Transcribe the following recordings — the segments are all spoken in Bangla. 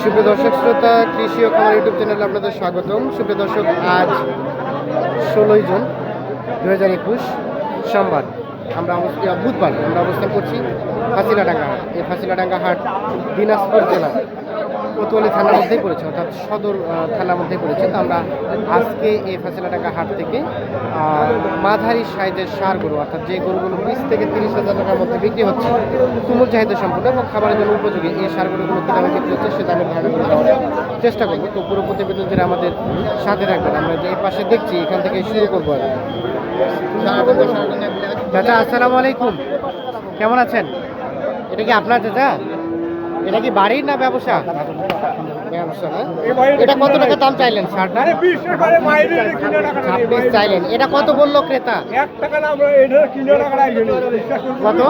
সুপ্রিয় দর্শক, শ্রোতা, কৃষি ও খামার ইউটিউব চ্যানেলে আপনাদের স্বাগতম। সুপ্রিয় দর্শক, আজ ষোলোই জুন দু হাজার একুশ সোমবার। আমরা বুধবার আমরা অবস্থান করছি ফাঁসিলাডাঙ্গা, এই ফাঁসিলাডাঙ্গা হাট দিনাজপুর জেলা কোতোয়ালি থানার মধ্যেই পড়েছে, অর্থাৎ সদর থানার মধ্যেই পড়েছে। তো আমরা আজকে এই ফাঁসিলাডাঙ্গা হাট থেকে মাঝারি সাইজের সার গরু, অর্থাৎ যে গরুগুলো বিশ থেকে তিরিশ হাজার টাকার মধ্যে বিক্রি হচ্ছে, তুমুল চাহিদা সম্পূর্ণ এবং খাবারের জন্য উপযোগী এই সার গরুগুলো কী দামে বিক্রি হচ্ছে, সে দামের ধারণা দেওয়ার চেষ্টা করব। তো পুরো প্রতিবেদন আমাদের সাথে রাখবেন আমরা যে পাশে দেখছি, এখান থেকে শুরু করব আর। চাচা, আসসালামু আলাইকুম। কেমন আছেন? এটা কি আপনার চাচা? এটা কি বাড়ির না ব্যবসা? ব্যবসা এটা কত টাকা দাম চাইলেন ছাব্বিশ চাইলেন। এটা কত বলল ক্রেতা? কত?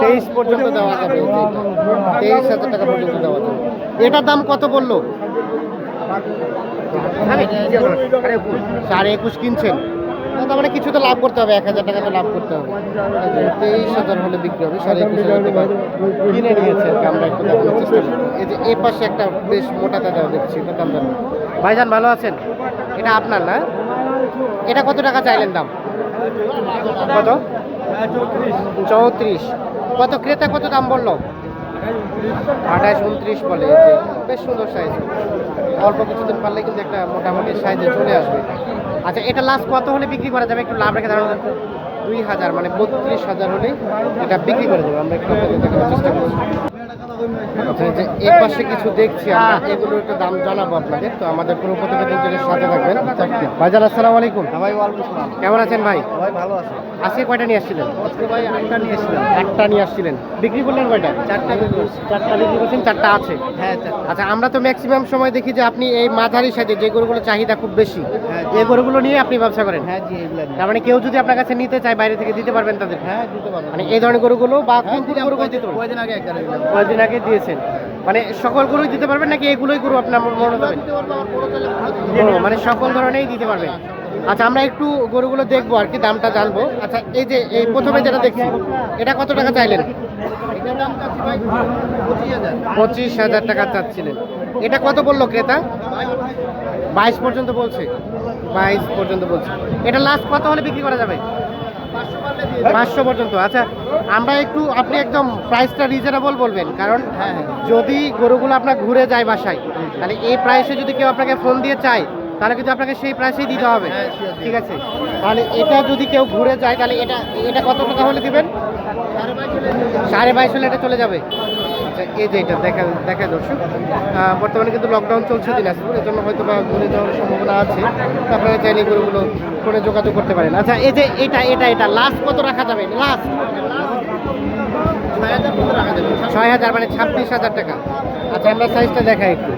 তেইশ পর্যন্ত দেওয়া যাবে তেইশ হাজার টাকা পর্যন্ত দেওয়া যাবে। এটার দাম কত বলল? সাড়ে একুশ কিনছেন। তার মানে কিছু তো লাভ করতে হবে, এক হাজার টাকা তো লাভ করতে হবে। তেইশ হাজার হলে বিক্রি হবে সাড়ে একুশ হাজার টাকা কিনে নিয়েছে আমরা একটু দেখানোর চেষ্টা করি। এই যে এ পাশে একটা বেশ মোটা দাদা দেখছি, এটা দাম জানো? ভাইজান, ভালো আছেন? এটা আপনার না? এটা কত টাকা চাইলেন দাম? কত? চৌত্রিশ। কত? ক্রেতা কত দাম বলল? আঠাশ, উনত্রিশ বলে বেশ সুন্দর সাইজ অল্প কিছুদিন পারলে কিন্তু একটা মোটামুটি সাইজে চলে আসবে। আচ্ছা এটা লাস্ট কত হলে বিক্রি করা যাবে? একটু লাভ রেখে ধারণা দুই হাজার মানে বত্রিশ হাজার হলে এটা বিক্রি করে দেবো। আমরা একটু দেখানোর চেষ্টা করছি আচ্ছা যে এর পাশে কিছু দেখছি আমরা এগুলোর একটু দাম জানাব আপনাদের। তো আমাদের পুরো প্রতিবেদন সাথে থাকবেন। ভাইজান আসসালামু আলাইকুম। ভাই ওয়ালাইকুম কেমন আছেন ভাই? ভাই ভালো আছে। আজকে কয়টা নিয়ে আসছিলেন? আজকে ভাই আটটা নিয়ে এসেছিলাম একটা নিয়ে আসছিলেন। বিক্রি করলেন কয়টা? চারটা বিক্রি করছি। চারটা বিক্রি করছেন চারটা আছে? হ্যাঁ আচ্ছা আমরা তো ম্যাক্সিমাম সময় দেখি যে আপনি এই মাঝারি সাইজে যে গরুগুলো চাহিদা খুব বেশি হ্যাঁ, এই গরুগুলো নিয়ে আপনি ব্যবসা করেন? হ্যাঁ জি এগুলা তার মানে কেউ যদি আপনার কাছে নিতে চায় বাইরে থেকে দিতে পারবেন তাদের? হ্যাঁ দিতে পারব। মানে এই ধরনের গরুগুলো বা হ্যাঁ কোন কোন দিতে পারবেন কয়দিন আগে কয়েকদিন আগে দিয়েছেন। মানে সকল গরুই দিতে পারবেন নাকি এগুলোই গরু আপনার মনে দেবেন পারবে। মানে সকল ধরনেরই দিতে পারবেন। আচ্ছা আমরা একটু গরুগুলো দেখব আর কি দামটা জানব। আচ্ছা এই যে এই প্রথমে যেটা দেখছি এটা কত টাকা চাইলেন? পঁচিশ হাজার টাকা চাচ্ছিলেন। এটা কত বলল ক্রেতা? বাইশ পর্যন্ত বলছে। বাইশ পর্যন্ত বলছে। এটা লাস্ট কত হলে বিক্রি করা যাবে? পাঁচশো পর্যন্ত। আচ্ছা আমরা একটু আপনি একদম প্রাইসটা রিজনেবল বলবেন কারণ হ্যাঁ হ্যাঁ। যদি গরুগুলো আপনার ঘুরে যায় বাসায় তাহলে এই প্রাইসে যদি কেউ আপনাকে ফোন দিয়ে চায় তাহলে কিন্তু আপনাকে সেই প্রাইসেই দিতে হবে। হ্যাঁ, ঠিক আছে? তাহলে এটা যদি কেউ ঘুরে যায় তাহলে এটা এটা কত টাকা হলে দিবেন? সাড়ে বাইশ হলে এটা চলে যাবে। আচ্ছা এই যে এটা দেখা দেখা দর্শক বর্তমানে কিন্তু লকডাউন চলছে দিনাজপুর এর জন্য হয়তো বা ঘুরে যাওয়ার সম্ভাবনা আছে। আপনারা চাইলে গরুগুলো ফোনে যোগাযোগ করতে পারেন। আচ্ছা এই যে এটা এটা এটা লাস্ট কত রাখা যাবে? লাস্ট ছয় হাজার মানে ছাব্বিশ হাজার টাকা। আচ্ছা আমরা সাইজটা দেখাই একটু।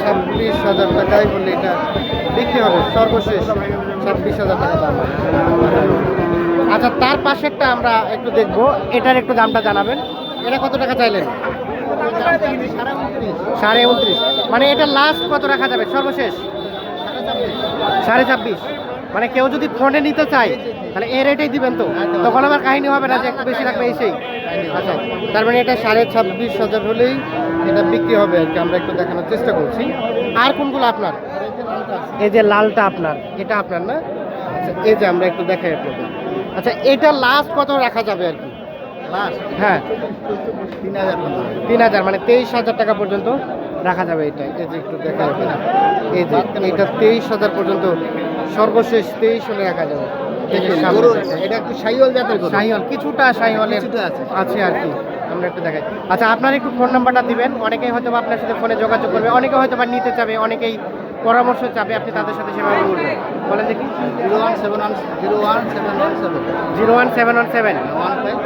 ছাব্বিশ হাজার টাকাই বললে এটা বিক্রি হবে, সর্বশেষ ছাব্বিশ হাজার টাকা দাম। আচ্ছা তার পাশেরটা আমরা একটু দেখব, এটার একটু দামটা জানাবেন। এটা কত টাকা চাইলেন? সাড়ে উনত্রিশ। মানে এটা লাস্ট কত রাখা যাবে? সর্বশেষ? সাড়ে ছাব্বিশ। মানে কেউ যদি ফোনে নিতে চায় তাহলে এই রেটেই দিবেন তো? তখন আমার কাহিনী হবে না যে একটু বেশি লাগবে এসেই। আচ্ছা তার মানে এটা সাড়ে ছাব্বিশ হাজার হলেই এটা বিক্রি হবে আর কি আমরা একটু দেখানোর চেষ্টা করছি। আর কোনগুলো আপনার? এই যে লালটা আপনার এটা আপনার না? আচ্ছা এই যে আমরা একটু দেখাই আপনাদের। আচ্ছা এটা লাস্ট কত রাখা যাবে আর কি? হ্যাঁ। তিন হাজার তিন হাজার মানে তেইশ হাজার টাকা পর্যন্ত রাখা যাবে এটা। এই যে একটু দেখা যাবে এই যে এটা তেইশ হাজার পর্যন্ত সর্বশেষ তেইশ হলে রাখা যাবে। সামনে এটা একটু শাহিওয়াল জাতের শাহিওয়াল কিছুটা কিছুটা আছে। আর কি। আমরা একটু দেখাই। আচ্ছা আপনার একটু ফোন নাম্বারটা দিবেন। অনেকেই হয়তো আপনার সাথে ফোনে যোগাযোগ করবে অনেকে হয়তো বা নিতে চাবে অনেকেই পরামর্শ চাবে আপনি তাদের সাথে সেভাবে বলবেন। বলেন দেখি। Zero one seven one zero one seven. One seven zero one seven one seven. One five.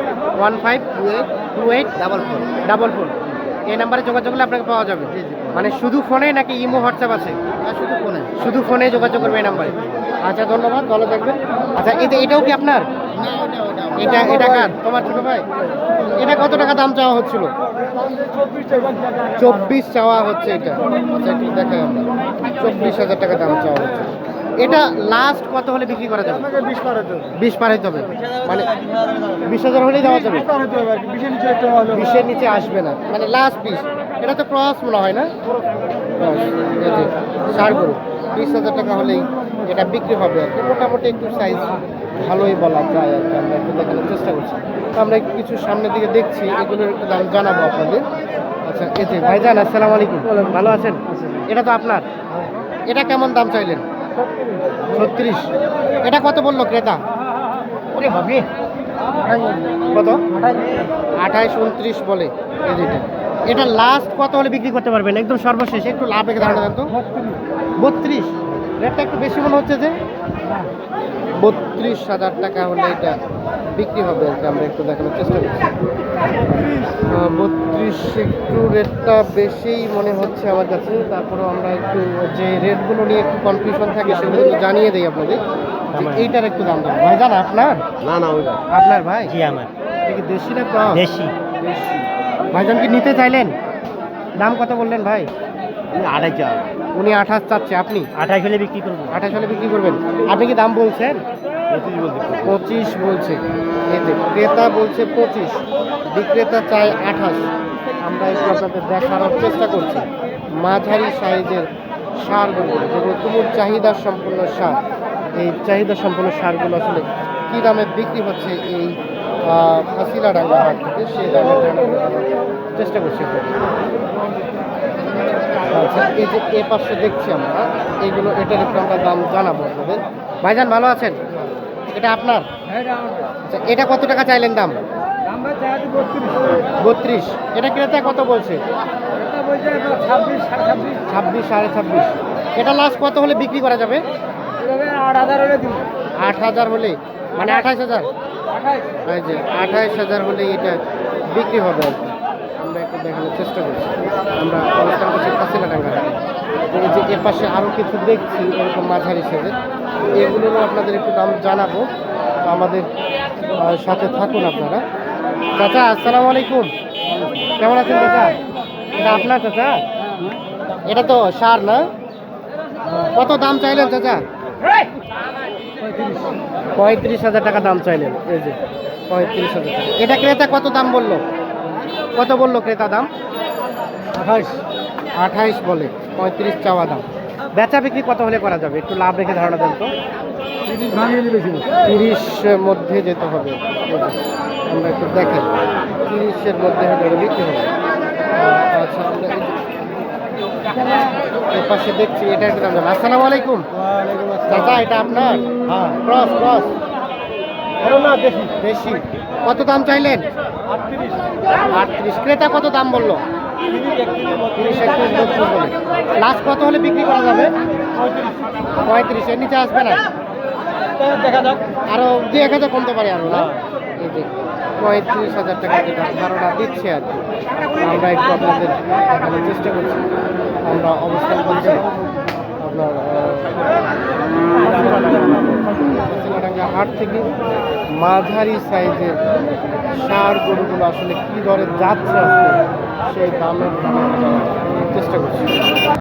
One five two eight two eight. Double four. Double four. এই নাম্বারে যোগাযোগ করলে আপনাকে পাওয়া যাবে। মানে শুধু ফোনে নাকি ইমো হোয়াটসঅ্যাপ আছে? শুধু ফোনে। শুধু ফোনে যোগাযোগ করবে এই নাম্বারে। আচ্ছা ধন্যবাদ ভালো থাকবেন। আচ্ছা এটা এটাও কি আপনার? এটা এটা কার? তোমার ছোট ভাই? এটা কত টাকা দাম চাওয়া হচ্ছিল? চব্বিশ চাওয়া হচ্ছে এটা। আচ্ছা আমরা। চব্বিশ হাজার টাকা দাম চাওয়া হচ্ছে। এটা লাস্ট কত হলে বিক্রি করা যাবে? বিশ পার হতে হবে। মানে বিশ হাজার হলেই দেওয়া যাবে? বিশের নিচে একটা হলো বিশের নিচে আসবে না। মানে লাস্ট পিস এটা তো ক্রস মনে হয় না? যে গরু। বিশ হাজার টাকা হলেই এটা বিক্রি হবে আর কি। মোটামুটি একটু সাইজ ভালোই বলা যায় আর কি। আমরা একটু দেখানোর চেষ্টা করছি। তো আমরা কিছু সামনের দিকে দেখছি। এগুলোর একটু দাম জানাব আপনাদের। আচ্ছা এই যে ভাইজান আসসালামু আলাইকুম। ভালো আছেন? এটা তো আপনার। এটা কেমন দাম চাইলেন? ছত্রিশ। এটা কত বলল ক্রেতা? ওরে ভাবি কত? আঠাইশ উনত্রিশ বলে এটা লাস্ট কত হলে বিক্রি করতে পারবেন? একদম সর্বশেষ একটু লাভ রেখে ধারণা দেন তো বত্রিশ। রেটটা একটু বেশি মনে হচ্ছে যে? বত্রিশ হাজার টাকা হলে এটা বিক্রি হবে আর কি আমরা একটু দেখানোর চেষ্টা করছি। বত্রিশ একটু রেটটা বেশিই মনে হচ্ছে আমার কাছে তারপরেও আমরা একটু যে রেটগুলো নিয়ে একটু কনফিউশন থাকে সেগুলো একটু জানিয়ে দিই আপনাদের এইটার একটু দাম দেবো ভাই জান আপনার? না না ওই আপনার ভাই? জি আমার। কি দেশি না দেশি। দেশি। ভাইজান কি নিতে চাইলেন? দাম কত বললেন ভাই? আড়াই চার উনি আঠাশ চাচ্ছে আপনি? আঠাশ হলে বিক্রি করব। আঠাশ হলে বিক্রি করবেন। আপনি কি দাম বলছেন? পঁচিশ পঁচিশ বলছে। যে ক্রেতা বলছে পঁচিশ বিক্রেতা চায় আঠাশ। আমরা একটু আপনাদের দেখানোর চেষ্টা করছি। মাঝারি সাইজের সারগুলো যেগুলো তুমুল চাহিদা সম্পন্ন সার এই চাহিদা সম্পন্ন সারগুলো আসলে কী দামে বিক্রি হচ্ছে এই ফাঁসিলা ডাঙ্গা হাট থেকে? সেই দামে চেষ্টা করছি। আচ্ছা এই যে এ পাশে দেখছি আমরা, এইগুলো এটার একটু আমরা দাম জানাব আপনাদের। ভাইজান, ভালো আছেন? এটা আপনার? আচ্ছা এটা কত টাকা চাইলেন দাম? বত্রিশ। এটা ক্রেতা কত বলছে? ছাব্বিশ, সাড়ে ছাব্বিশ। এটা লাস্ট কত হলে বিক্রি করা যাবে? আট হাজার হলে। মানে আঠাশ হাজার? আঠাইশ হাজার হলে এটা বিক্রি হবে আর কি। দেখানোর চেষ্টা করছি। আমরা অবস্থান করছি কাছিলাডাঙ্গা এই যে এর পাশে আরও কিছু দেখছি, এরকম মাঝারি সাইজের। এগুলোরও আপনাদের একটু দাম জানাব। আমাদের সাথে থাকুন আপনারা। চাচা, আসসালামু আলাইকুম। কেমন আছেন চাচা? এটা আপনার চাচা? এটা তো সার না? কত দাম চাইলেন চাচা? পঁয়ত্রিশ হাজার টাকা দাম চাইলেন। এই যে, পঁয়ত্রিশ হাজার টাকা। এটা ক্রেতা কত দাম বলল? কত বলল ক্রেতা দাম? আঠাইশ। আঠাইশ বলে পঁয়ত্রিশ চাওয়া দাম। বেচা বিক্রি কত হলে করা যাবে? একটু লাভ রেখে ধারণা দেন তো। তিরিশের মধ্যে যেতে হবে। আমরা একটু দেখেন। তিরিশের মধ্যে হলে বিক্রি হবে। আচ্ছা আমরা এই এর পাশে দেখছি এটা একটা দাম। আসসালামু আলাইকুম। চাচা এটা আপনার? হ্যাঁ। Cross cross. না দেশি। কত দাম চাইলেন? আটত্রিশ। ক্রেতা কত দাম বলল? লাস্ট কত হলে বিক্রি করা যাবে? পঁয়ত্রিশ। এর নিচে আসবে না? দেখা যাক আরও দুই এক হাজার কমতে পারে আরও, না? পঁয়ত্রিশ হাজার টাকা যেটা ধারণা দিচ্ছে আর কি। আমরা একটু আপনাদের চেষ্টা করছি। আমরা অবস্থান করছি। আপনার চিলাডাঙ্গা হাট থেকে মাঝারি সাইজের সার গরুগুলো আসলে কী দরে যাচ্ছে সেই দামের চেষ্টা করছি।